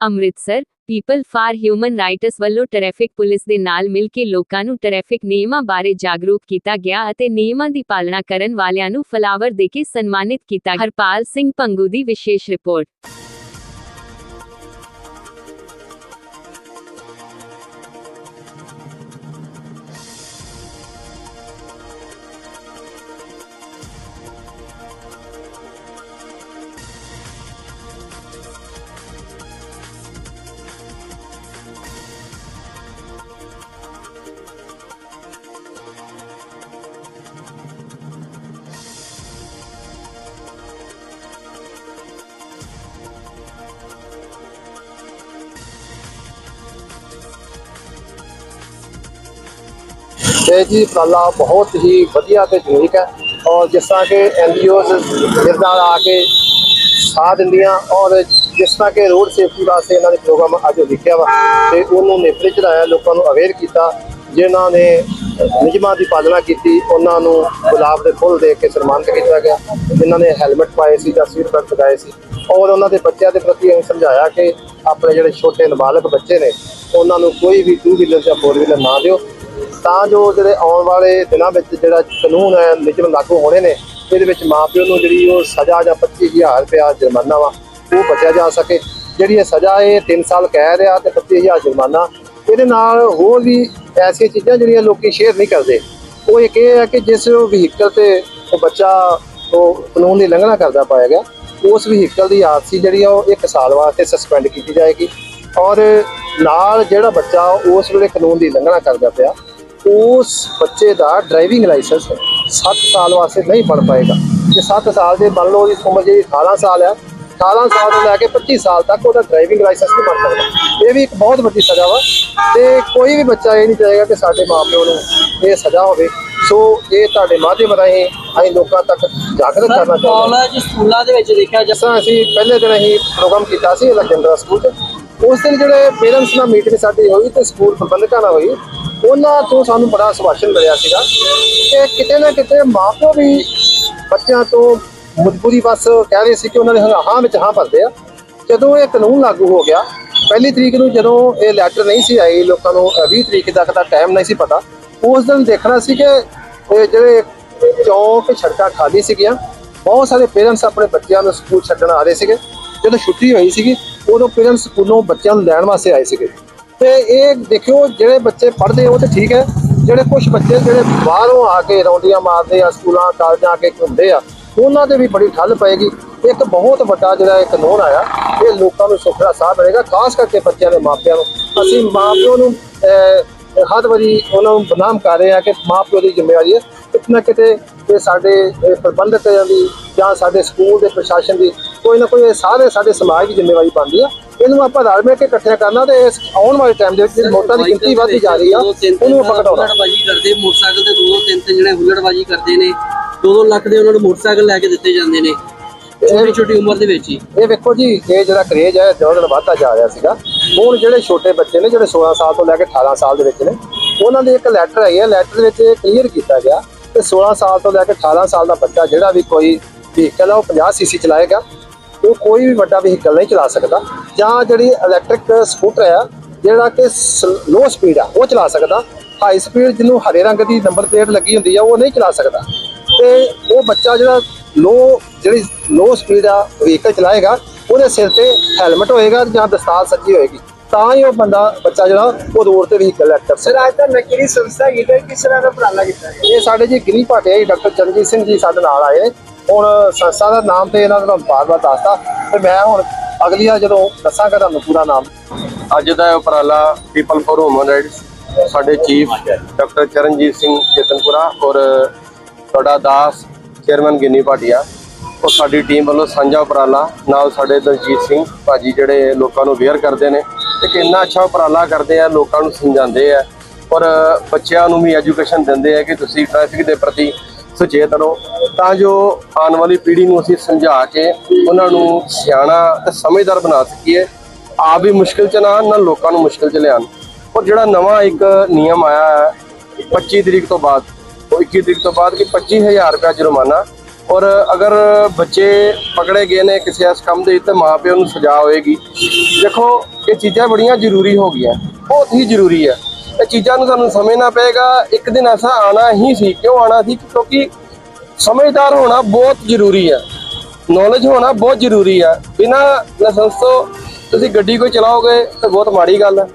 Amritsar, people for human rights ਵੱਲੋਂ traffic police ਦੇ ਨਾਲ ਮਿਲ ਕੇ ਲੋਕਾਂ ਨੂੰ ਟ੍ਰੈਫਿਕ ਨਿਯਮਾਂ ਬਾਰੇ ਜਾਗਰੂਕ ਕੀਤਾ ਗਿਆ ਅਤੇ ਨਿਯਮਾਂ ਦੀ ਪਾਲਣਾ ਕਰਨ ਵਾਲਿਆਂ ਨੂੰ ਫਲਾਵਰ ਦੇ ਕੇ ਸਨਮਾਨਿਤ ਕੀਤਾ ਹਰਪਾਲ ਸਿੰਘ ਪੰਗੂ ਦੀ ਵਿਸ਼ੇਸ਼ ਰਿਪੋਰਟ। ਇਹ ਜੀ ਉਪਰਾਲਾ ਬਹੁਤ ਹੀ ਵਧੀਆ ਤੇ ਯੂਨੀਕ ਹੈ ਔਰ ਜਿਸ ਤਰ੍ਹਾਂ ਕਿ ਐਨਜੀਓਜ਼ ਇਸ ਨਾਲ ਆ ਕੇ ਸਾਥ ਦਿੰਦੀਆਂ ਔਰ ਜਿਸ ਤਰ੍ਹਾਂ ਕਿ ਰੋਡ ਸੇਫਟੀ ਵਾਸਤੇ ਇਹਨਾਂ ਨੇ ਪ੍ਰੋਗਰਾਮ ਅੱਜ ਲਿਖਿਆ ਵਾ ਤੇ ਉਹਨੂੰ ਨੇਪਰੇ ਚੜਾਇਆ ਲੋਕਾਂ ਨੂੰ ਅਵੇਅਰ ਕੀਤਾ, ਜਿਨ੍ਹਾਂ ਨੇ ਨਿਯਮਾਂ ਦੀ ਪਾਲਣਾ ਕੀਤੀ, ਉਹਨਾਂ ਨੂੰ ਗੁਲਾਬ ਦੇ ਫੁੱਲ ਦੇ ਕੇ ਸਨਮਾਨਿਤ ਕੀਤਾ ਗਿਆ, ਜਿਨ੍ਹਾਂ ਨੇ ਹੈਲਮਟ ਪਾਏ ਸੀ ਜਾਂ ਸੀਟ ਬੈਲਟ ਲਗਾਏ ਸੀ ਔਰ ਉਹਨਾਂ ਦੇ ਬੱਚਿਆਂ ਦੇ ਪ੍ਰਤੀ ਇਹ ਸਮਝਾਇਆ ਕਿ ਆਪਣੇ ਜਿਹੜੇ ਛੋਟੇ ਨਾਬਾਲਗ ਬੱਚੇ ਨੇ, ਉਹਨਾਂ ਨੂੰ ਕੋਈ ਵੀ ਟੂ ਵੀਲਰ ਜਾਂ ਫੋਰ ਵੀਲਰ ਨਾ ਦਿਓ। ਤਾਂ ਜੋ ਜਿਹੜੇ ਆਉਣ ਵਾਲੇ ਦਿਨਾਂ ਵਿੱਚ ਜਿਹੜਾ ਕਾਨੂੰਨ ਹੈ, ਨਿਯਮ ਲਾਗੂ ਹੋਣੇ ਨੇ, ਇਹਦੇ ਵਿੱਚ ਮਾਪਿਓ ਨੂੰ ਜਿਹੜੀ ਉਹ ਸਜ਼ਾ ਜਾਂ 25000 ਰੁਪਇਆ ਜੁਰਮਾਨਾ ਵਾ, ਉਹ ਬਚਿਆ ਜਾ ਸਕੇ। ਜਿਹੜੀ ਇਹ ਸਜ਼ਾ ਇਹ 3 ਸਾਲ ਕੈਦ ਆ ਤੇ 25000 ਜੁਰਮਾਨਾ, ਇਹਦੇ ਨਾਲ ਹੋਰ ਵੀ ਐਸੀਆਂ ਚੀਜ਼ਾਂ ਜਿਹੜੀਆਂ ਲੋਕੀ ਸ਼ੇਅਰ ਨਹੀਂ ਕਰਦੇ। ਉਹ ਇੱਕ ਇਹ ਹੈ ਕਿ ਜਿਸ ਵਹੀਕਲ ਤੇ ਉਹ ਬੱਚਾ ਉਹ ਕਾਨੂੰਨ ਦੀ ਲੰਘਣਾ ਕਰਦਾ ਪਾਇਆ ਗਿਆ, ਉਸ ਵਹੀਕਲ ਦੀ ਆਰਸੀ ਜਿਹੜੀ ਆ, ਉਹ 1 ਸਾਲ ਵਾਸਤੇ ਸਸਪੈਂਡ ਕੀਤੀ ਜਾਏਗੀ। ਔਰ ਨਾਲ ਜਿਹੜਾ ਬੱਚਾ, ਉਸ ਵੇਲੇ ਕਾਨੂੰਨ ਦੀ ਉਲੰਘਣਾ ਕਰਦਾ ਪਿਆ ਉਸ ਬੱਚੇ ਦਾ ਡਰਾਈਵਿੰਗ ਲਾਇਸੈਂਸ 7 ਸਾਲ ਵਾਸਤੇ ਨਹੀਂ ਬਣ ਪਾਏਗਾ। ਜੇ 7 ਸਾਲ ਦੇ ਮੰਨ ਲਓ ਉਹਦੀ ਉਮਰ ਜਿਹੜੀ 18 ਸਾਲ ਹੈ 18 ਸਾਲ ਤੋਂ ਲੈ ਕੇ 25 ਸਾਲ ਤੱਕ ਉਹਦਾ ਡਰਾਈਵਿੰਗ ਲਾਇਸੈਂਸ ਨਹੀਂ ਬਣ ਸਕਦਾ। ਇਹ ਵੀ ਇੱਕ ਬਹੁਤ ਵੱਡੀ ਸਜ਼ਾ ਵਾ ਤੇ ਕੋਈ ਵੀ ਬੱਚਾ ਇਹ ਨਹੀਂ ਚਾਹੇਗਾ ਕਿ ਸਾਡੇ ਮਾਪਿਓ ਨੂੰ ਇਹ ਸਜ਼ਾ ਹੋਵੇ। ਸੋ ਇਹ ਤੁਹਾਡੇ ਮਾਧਿਅਮ ਰਾਹੀਂ ਅਸੀਂ ਲੋਕਾਂ ਤੱਕ ਜਾਗਰਤ ਕਰਨਾ ਚਾਹੁੰਦੇ। ਹਾਂ ਕਾਲਜ ਸਕੂਲਾਂ ਦੇ ਵਿੱਚ ਦੇਖਿਆ ਜਿਸ ਤਰ੍ਹਾਂ ਅਸੀਂ ਪਹਿਲੇ ਦਿਨ ਅਸੀਂ ਪ੍ਰੋਗਰਾਮ ਕੀਤਾ ਸੀ ਲਖਿੰਦਰਾ ਸਕੂਲ 'ਚ ਉਸ ਦਿਨ ਜਿਹੜੇ ਪੇਰੈਂਟਸ ਨਾਲ ਮੀਟਿੰਗ ਸਾਡੀ ਹੋਈ ਤੇ ਸਕੂਲ ਪ੍ਰਬੰਧਕਾਂ ਨਾਲ ਹੋਈ। ਉਹਨਾਂ ਤੋਂ ਸਾਨੂੰ ਬੜਾ ਸੁਭਾਸ਼ਣ ਮਿਲਿਆ ਸੀਗਾ ਕਿ ਕਿਤੇ ਨਾ ਕਿਤੇ ਮਾਪਿਓ ਵੀ ਬੱਚਿਆਂ ਤੋਂ ਮਜਬੂਰੀ ਬਸ ਕਹਿ ਰਹੇ ਸੀ ਕਿ ਉਹਨਾਂ ਦੇ ਹਾਂ ਵਿੱਚ ਹਾਂ ਭਰਦੇ ਆ। ਜਦੋਂ ਇਹ ਕਾਨੂੰਨ ਲਾਗੂ ਹੋ ਗਿਆ ਪਹਿਲੀ ਤਰੀਕ ਨੂੰ ਜਦੋਂ ਇਹ ਲੈਟਰ ਨਹੀਂ ਸੀ ਆਈ ਲੋਕਾਂ ਨੂੰ ਅ, 20 ਤਰੀਕ ਤੱਕ ਦਾ ਟਾਈਮ ਨਹੀਂ ਸੀ ਪਤਾ ਉਸ ਦਿਨ ਦੇਖਣਾ ਸੀ ਕਿ ਇਹ ਜਿਹੜੇ ਚੌਂਕ ਸੜਕਾਂ ਖਾਲੀ ਸੀਗੀਆਂ ਬਹੁਤ ਸਾਰੇ ਪੇਰੈਂਟਸ ਆਪਣੇ ਬੱਚਿਆਂ ਨੂੰ ਸਕੂਲ ਛੱਡਣ ਆ ਰਹੇ ਸੀਗੇ। ਜਦੋਂ ਛੁੱਟੀ ਹੋਈ ਸੀਗੀ ਉਦੋਂ ਪੇਰੈਂਟਸ ਸਕੂਲੋਂ ਬੱਚਿਆਂ ਨੂੰ ਲੈਣ ਵਾਸਤੇ ਆਏ ਸੀਗੇ। ਤੇ ਇਹ ਦੇਖਿਓ, ਜਿਹੜੇ ਬੱਚੇ ਪੜ੍ਹਦੇ ਉਹ ਤੇ ਠੀਕ ਹੈ। ਜਿਹੜੇ ਕੁਝ ਬੱਚੇ ਜਿਹੜੇ ਬਾਹਰੋਂ ਆ ਕੇ ਰੌਂਡੀਆਂ ਮਾਰਦੇ ਆ, ਸਕੂਲਾਂ, ਕਾਲਜਾਂ ਆ ਕੇ ਘੁੰਮਦੇ ਆ, ਉਹਨਾਂ ਤੇ ਵੀ ਬੜੀ ਠੱਲ ਪਏਗੀ। ਇੱਕ ਬਹੁਤ ਵੱਡਾ ਜਿਹੜਾ ਇਹ ਕਾਨੂੰਨ ਆਇਆ, ਇਹ ਲੋਕਾਂ ਨੂੰ ਸੁਖਰਾ ਸਾਹ ਮਿਲੇਗਾ, ਖਾਸ ਕਰਕੇ ਬੱਚਿਆਂ ਦੇ ਮਾਪਿਆਂ ਨੂੰ। ਅਸੀਂ ਮਾਪਿਆਂ ਨੂੰ ਹਰ ਵਾਰੀ ਉਹਨਾਂ ਨੂੰ ਬਦਨਾਮ ਕਰ ਰਹੇ ਆ ਕਿ ਮਾਪਿਓ ਦੀ ਜ਼ਿੰਮੇਵਾਰੀ ਹੈ। ਕਿਤੇ ਨਾ ਕਿਤੇ ਇਹ ਸਾਡੇ, ਇਹ ਪ੍ਰਬੰਧਕਾਂ ਦੀ ਜਾਂ ਸਾਡੇ ਸਕੂਲ ਦੇ ਪ੍ਰਸ਼ਾਸਨ ਦੀ ਕੋਈ ਨਾ ਕੋਈ ਇਹ ਸਾਰੇ ਸਾਡੇ ਸਮਾਜ ਦੀ ਜ਼ਿੰਮੇਵਾਰੀ ਬਣਦੀ ਆ। ਇਹਨੂੰ ਆਪਾਂ ਰਲ ਮਿਲ ਕੇ ਇਕੱਠਿਆਂ ਕਰਨਾ ਤੇ ਇਸ ਆਉਣ ਵਾਲੇ ਟਾਈਮ ਦੇ ਵਿੱਚ ਜਿਹੜੀ ਵੋਟਾਂ ਦੀ ਗਿਣਤੀ ਵੱਧਦੀ ਜਾ ਰਹੀ ਆ ਉਹਨੂੰ ਆਪਾਂ ਘਟਾਉਣਾ। ਹੁੱਲੜਬਾਜੀ ਕਰਦੇ ਮੋਟਰਸਾਈਕਲ ਤੇ ਦੋ ਦੋ ਤਿੰਨ ਤਿੰਨ ਜਣੇ ਹੁੱਲੜਬਾਜੀ ਕਰਦੇ ਨੇ। 2-2 ਲੱਖ ਦੇ ਉਹਨਾਂ ਨੂੰ ਮੋਟਰਸਾਈਕਲ ਲੈ ਕੇ ਦਿੱਤੇ ਜਾਂਦੇ ਨੇ। ਛੋਟੀ ਛੋਟੀ ਉਮਰ ਦੇ ਵਿੱਚ ਹੀ। ਇਹ ਵੇਖੋ ਜੀ ਇਹ ਜਿਹੜਾ ਕਰੇਜ ਹੈ ਦਿਨੋਂ ਦਿਨ ਵੱਧਦਾ ਜਾ ਰਿਹਾ ਸੀਗਾ ਹੁਣ ਜਿਹੜੇ ਛੋਟੇ ਬੱਚੇ ਨੇ ਜਿਹੜੇ 16 ਸਾਲ ਤੋਂ ਲੈ ਕੇ 18 ਸਾਲ ਦੇ ਵਿੱਚ ਨੇ ਉਹਨਾਂ ਦੇ ਇੱਕ ਲੈਟਰ ਆਈ ਹੈ ਲੈਟਰ ਵਿੱਚ ਇਹ ਕਲੀਅਰ ਕੀਤਾ ਗਿਆ ਕਿ 16 ਸਾਲ ਤੋਂ ਲੈ ਕੇ 18 ਸਾਲ ਦਾ ਬੱਚਾ ਜਿਹੜਾ ਵੀ ਕੋਈ ਵਹੀਕਲ ਆ ਉਹ 50 ਸੀਸੀ ਚਲਾਏਗਾ। ਉਹ ਕੋਈ ਵੀ ਵੱਡਾ ਵਹੀਕਲ ਨਹੀਂ ਚਲਾ ਸਕਦਾ। ਜਾਂ ਜਿਹੜੀ ਇਲੈਕਟ੍ਰਿਕ ਸਕੂਟਰ ਆ ਜਿਹੜਾ ਕਿ ਲੋ ਸਪੀਡ ਆ ਉਹ ਚਲਾ ਸਕਦਾ। ਹਾਈ ਸਪੀਡ ਜਿਹਨੂੰ ਹਰੇ ਰੰਗ ਦੀ ਨੰਬਰ ਪਲੇਟ ਲੱਗੀ ਹੁੰਦੀ ਆ ਉਹ ਨਹੀਂ ਚਲਾ ਸਕਦਾ। ਤੇ ਉਹ ਬੱਚਾ ਜਿਹੜਾ ਲੋ ਜਿਹੜੀ ਲੋ ਸਪੀਡ ਆ ਵਹੀਕਲ ਚਲਾਏਗਾ ਉਹਦੇ ਸਿਰ ਤੇ ਹੈਲਮਟ ਹੋਏਗਾ ਜਾਂ ਦਸਤਾਰ ਸੱਜੀ ਹੋਏਗੀ। ਤਾਂ ਹੀ ਉਹ ਬੰਦਾ ਬੱਚਾ ਜਿਹੜਾ ਉਹ ਰੋਡ ਤੇ ਵਹੀਕਲ ਸਕਦਾ ਸਰ ਅੱਜ ਤਾਂ ਨਕਲੀ ਸੰਸਥਾ ਕੀਤਾ ਕਿਸ ਤਰ੍ਹਾਂ ਦਾ ਉਪਰਾਲਾ ਕੀਤਾ? ਇਹ ਸਾਡੇ ਜੀ ਗਿਰੀ ਭਾਟਿਆ ਜੀ ਡਾਕਟਰ ਚਰਨਜੀਤ ਸਿੰਘ ਜੀ ਸਾਡੇ ਨਾਲ ਆਏ ਨੇ। ਹੁਣ ਸੰਸਥਾ ਦਾ ਨਾਮ ਤੇ ਇਹਨਾਂ ਦਾ ਤੁਹਾਨੂੰ ਬਾਰ-ਬਾਰ ਦੱਸਤਾ। ਤੇ ਮੈਂ ਹੁਣ ਅਗਲੀ ਵਾਰ ਜਦੋਂ ਦੱਸਾਂਗਾ ਤੁਹਾਨੂੰ ਪੂਰਾ ਨਾਮ। ਅੱਜ ਦਾ ਉਪਰਾਲਾ ਪੀਪਲ ਫੋਰ ਹਿਊਮਨ ਰਾਈਟਸ ਸਾਡੇ ਚੀਫ ਡਾਕਟਰ ਚਰਨਜੀਤ ਸਿੰਘ ਚੇਤਨਪੁਰਾ ਔਰ ਤੁਹਾਡਾ ਦਾਸ ਚੇਅਰਮੈਨ ਗਿੰਨੀ ਭਾਟੀਆ ਔਰ ਸਾਡੀ ਟੀਮ ਵੱਲੋਂ ਸਾਂਝਾ ਉਪਰਾਲਾ ਨਾਲ ਸਾਡੇ ਦਲਜੀਤ ਸਿੰਘ ਭਾਜੀ ਜਿਹੜੇ ਲੋਕਾਂ ਨੂੰ ਅਵੇਅਰ ਕਰਦੇ ਨੇ। ਇੱਕ ਇੰਨਾ ਅੱਛਾ ਉਪਰਾਲਾ ਕਰਦੇ ਆ, ਲੋਕਾਂ ਨੂੰ ਸਮਝਾਉਂਦੇ ਆ ਔਰ ਬੱਚਿਆਂ ਨੂੰ ਵੀ ਐਜੂਕੇਸ਼ਨ ਦਿੰਦੇ ਆ ਕਿ ਤੁਸੀਂ ਟ੍ਰੈਫਿਕ ਦੇ ਪ੍ਰਤੀ ਸੁਚੇਤ ਰਹੋ। ਤਾਂ ਜੋ ਆਉਣ ਵਾਲੀ ਪੀੜ੍ਹੀ ਨੂੰ ਅਸੀਂ ਸਮਝਾ ਕੇ ਉਹਨਾਂ ਨੂੰ ਸਿਆਣਾ ਤੇ ਸਮਝਦਾਰ ਬਣਾ ਸਕੀਏ। ਆਪ ਵੀ ਮੁਸ਼ਕਿਲ ਚ ਨਾ ਨਾ ਲੋਕਾਂ ਨੂੰ ਮੁਸ਼ਕਿਲ ਚ ਲਿਆਉਣ। ਔਰ ਜਿਹੜਾ ਨਵਾਂ ਇੱਕ ਨਿਯਮ ਆਇਆ ਹੈ 25 ਤਰੀਕ ਤੋਂ ਬਾਅਦ, ਉਹ 21 ਤਰੀਕ ਤੋਂ ਬਾਅਦ ਕਿ 25000 ਰੁਪਏ ਜੁਰਮਾਨਾ। ਔਰ ਅਗਰ ਬੱਚੇ ਪਕੜੇ ਗਏ ਨੇ ਕਿਸੇ ਇਸ ਕੰਮ ਦੇ ਵਿੱਚ, ਤੇ ਮਾਪਿਆਂ ਨੂੰ ਸਜ਼ਾ ਹੋਏਗੀ। ਦੇਖੋ, ਇਹ ਚੀਜ਼ਾਂ ਬੜੀਆਂ ਜ਼ਰੂਰੀ ਹੋ ਗਈਆਂ। ਬਹੁਤ ਹੀ ਜ਼ਰੂਰੀ ਹੈ। ਇਹ ਚੀਜ਼ਾਂ ਨੂੰ ਸਾਨੂੰ ਸਮਝਣਾ ਪਏਗਾ। ਇੱਕ ਦਿਨ ਐਸਾ ਆਣਾ ਹੀ ਸੀ, ਕਿਉਂ ਆਣਾ ਸੀ? ਕਿਉਂਕਿ ਸਮਝਦਾਰ ਹੋਣਾ ਬਹੁਤ ਜ਼ਰੂਰੀ ਹੈ ਨੌਲੇਜ ਹੋਣਾ ਬਹੁਤ ਜ਼ਰੂਰੀ ਹੈ ਬਿਨਾ ਲਾਇਸੈਂਸ ਤੋਂ ਤੁਸੀਂ ਗੱਡੀ ਕੋਈ ਚਲਾਓਗੇ ਤਾਂ ਬਹੁਤ ਮਾੜੀ ਗੱਲ ਹੈ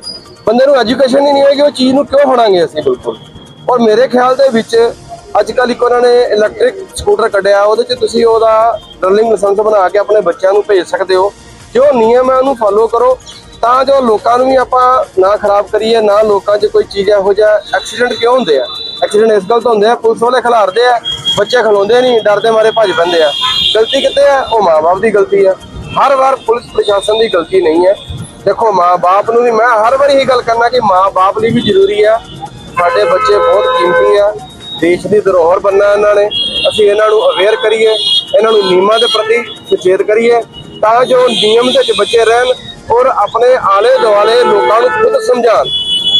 ਬੰਦੇ ਨੂੰ ਐਜੂਕੇਸ਼ਨ ਹੀ ਨਹੀਂ ਹੋਏਗੀ ਉਹ ਚੀਜ਼ ਨੂੰ ਕਿਉਂ ਹੋਣਾਂਗੇ ਅਸੀਂ? ਬਿਲਕੁਲ। ਔਰ ਮੇਰੇ ਖਿਆਲ ਦੇ ਵਿੱਚ ਅੱਜ ਕੱਲ੍ਹ ਇੱਕ ਉਹਨਾਂ ਨੇ ਇਲੈਕਟ੍ਰਿਕ ਸਕੂਟਰ ਕੱਢਿਆ, ਉਹਦੇ 'ਚ ਤੁਸੀਂ ਉਹਦਾ ਡਰਲਿੰਗ ਲਾਇਸੈਂਸ ਬਣਾ ਕੇ ਆਪਣੇ ਬੱਚਿਆਂ ਨੂੰ ਭੇਜ ਸਕਦੇ ਹੋ। ਜੋ ਨਿਯਮ ਹੈ ਉਹਨੂੰ ਫਾਲੋ ਕਰੋ ਤਾਂ ਜੋ ਲੋਕਾਂ ਨੂੰ ਵੀ ਆਪਾਂ ਨਾ ਖਰਾਬ ਕਰੀਏ, ਨਾ ਲੋਕਾਂ 'ਚ ਕੋਈ ਚੀਜ਼ ਇਹੋ ਜਿਹਾ ਐਕਸੀਡੈਂਟ ਕਿਉਂ ਹੁੰਦੇ ਆ? ਐਕਸੀਡੈਂਟ ਇਸ ਗੱਲ ਤੋਂ ਹੁੰਦੇ ਆ, ਪੁਲਿਸ ਵਾਲੇ ਖਿਲਾਰਦੇ ਆ, ਬੱਚੇ ਖਲੋਂਦੇ ਨਹੀਂ, ਡਰਦੇ ਮਾਰੇ ਭੱਜ ਪੈਂਦੇ ਆ। ਗਲਤੀ ਕਿੱਥੇ ਆ? ਉਹ ਮਾਂ-ਬਾਪ ਦੀ ਗਲਤੀ ਆ। ਹਰ ਵਾਰ ਪੁਲਿਸ ਪ੍ਰਸ਼ਾਸਨ ਦੀ ਗਲਤੀ ਨਹੀਂ ਹੈ। ਦੇਖੋ, ਮਾਂ-ਬਾਪ ਨੂੰ ਵੀ ਮੈਂ ਹਰ ਵਾਰੀ ਇਹ ਗੱਲ ਕਰਨਾ ਕਿ ਮਾਂ-ਬਾਪ ਲਈ ਵੀ ਜ਼ਰੂਰੀ ਆ। ਸਾਡੇ ਬੱਚੇ ਬਹੁਤ ਕੀਮਤੀ ਆ। ਦੇਸ਼ ਦੀ ਧਰੋਹਰ ਬੰਨਾ ਇਹਨਾਂ ਨੇ। ਅਸੀਂ ਇਹਨਾਂ ਨੂੰ ਅਵੇਅਰ ਕਰੀਏ, ਇਹਨਾਂ ਨੂੰ ਨਿਯਮਾਂ ਦੇ ਪ੍ਰਤੀ ਸੁਚੇਤ ਕਰੀਏ, ਤਾਂ ਜੋ ਨਿਯਮ ਦੇ ਵਿੱਚ ਬੱਚੇ ਰਹਿਣ ਔਰ ਆਪਣੇ ਆਲੇ ਦੁਆਲੇ ਲੋਕਾਂ ਨੂੰ ਖੁਦ ਸਮਝਾਉਣ।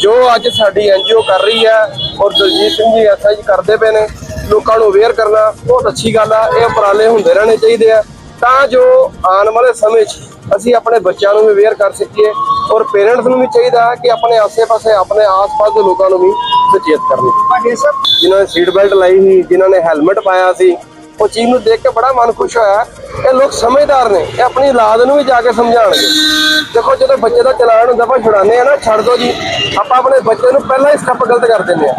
ਜੋ ਅੱਜ ਸਾਡੀ ਐਨਜੀਓ ਕਰ ਰਹੀ ਹੈ ਔਰ ਦਲਜੀਤ ਸਿੰਘ ਜੀ ਐਸਆਈ ਕਰਦੇ ਪਏ ਨੇ ਲੋਕਾਂ ਨੂੰ ਅਵੇਅਰ ਕਰਨਾ ਬਹੁਤ ਅੱਛੀ ਗੱਲ ਆ ਇਹ ਉਪਰਾਲੇ ਹੁੰਦੇ ਰਹਿਣੇ ਚਾਹੀਦੇ ਆ। ਤਾਂ ਜੋ ਆਉਣ ਵਾਲੇ ਸਮੇਂ 'ਚ ਅਸੀਂ ਆਪਣੇ ਬੱਚਿਆਂ ਨੂੰ ਵੀ ਅਵੇਅਰ ਕਰ ਸਕੀਏ ਔਰ ਪੇਰੈਂਟਸ ਨੂੰ ਵੀ ਚਾਹੀਦਾ ਕਿ ਆਪਣੇ ਆਸੇ-ਪਾਸੇ ਆਪਣੇ ਆਸ-ਪਾਸ ਦੇ ਲੋਕਾਂ ਨੂੰ ਵੀ ਸੁਚੇਤ ਕਰਨ। ਸਾਹਿਬ ਜਿਨ੍ਹਾਂ ਨੇ ਸੀਟ ਬੈਲਟ ਲਾਈ ਸੀ ਜਿਨ੍ਹਾਂ ਨੇ ਹੈਲਮਟ ਪਾਇਆ ਸੀ ਉਹ ਚੀਜ਼ ਨੂੰ ਦੇਖ ਕੇ ਬੜਾ ਮਨ ਖੁਸ਼ ਹੋਇਆ। ਇਹ ਲੋਕ ਸਮਝਦਾਰ ਨੇ। ਇਹ ਆਪਣੀ ਔਲਾਦ ਨੂੰ ਵੀ ਜਾ ਕੇ ਸਮਝਾਉਣਗੇ। ਦੇਖੋ, ਜਦੋਂ ਬੱਚੇ ਦਾ ਚਲਾਨ ਹੁੰਦਾ, ਆਪਾਂ ਛੁਡਾਉਂਦੇ ਆ ਨਾ, ਛੱਡ ਦੋ ਜੀ। ਆਪਾਂ ਆਪਣੇ ਬੱਚੇ ਨੂੰ ਪਹਿਲਾਂ ਹੀ ਸਟੈਪ ਗਲਤ ਕਰ ਦਿੰਦੇ ਆ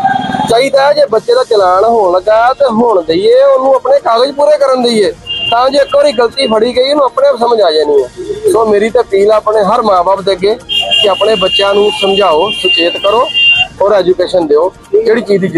ਚਾਹੀਦਾ ਜੇ ਬੱਚੇ ਦਾ ਚਲਾਨ ਹੋਣ ਲੱਗਾ ਤੇ ਹੋਣ ਦਈਏ, ਉਹਨੂੰ ਆਪਣੇ ਕਾਗਜ਼ ਪੂਰੇ ਕਰਨ ਦਈਏ। ਤਾਂ ਜੇ ਇੱਕ ਵਾਰੀ ਗਲਤੀ ਫੜੀ ਗਈ, ਉਹਨੂੰ ਆਪਣੇ ਆਪ ਸਮਝ ਆ ਜਾਣੀ ਹੈ। ਸੋ ਮੇਰੀ ਤਾਂ ਅਪੀਲ ਆਪਣੇ ਹਰ ਮਾਪੇ ਦੇ ਅੱਗੇ ਕਿ ਆਪਣੇ ਬੱਚਿਆਂ ਨੂੰ ਸਮਝਾਓ, ਸੁਚੇਤ ਕਰੋ, ਔਰ ਐਜੂਕੇਸ਼ਨ ਦਿਓ। ਜਿਹੜੀ ਚੀਜ਼ ਦੀ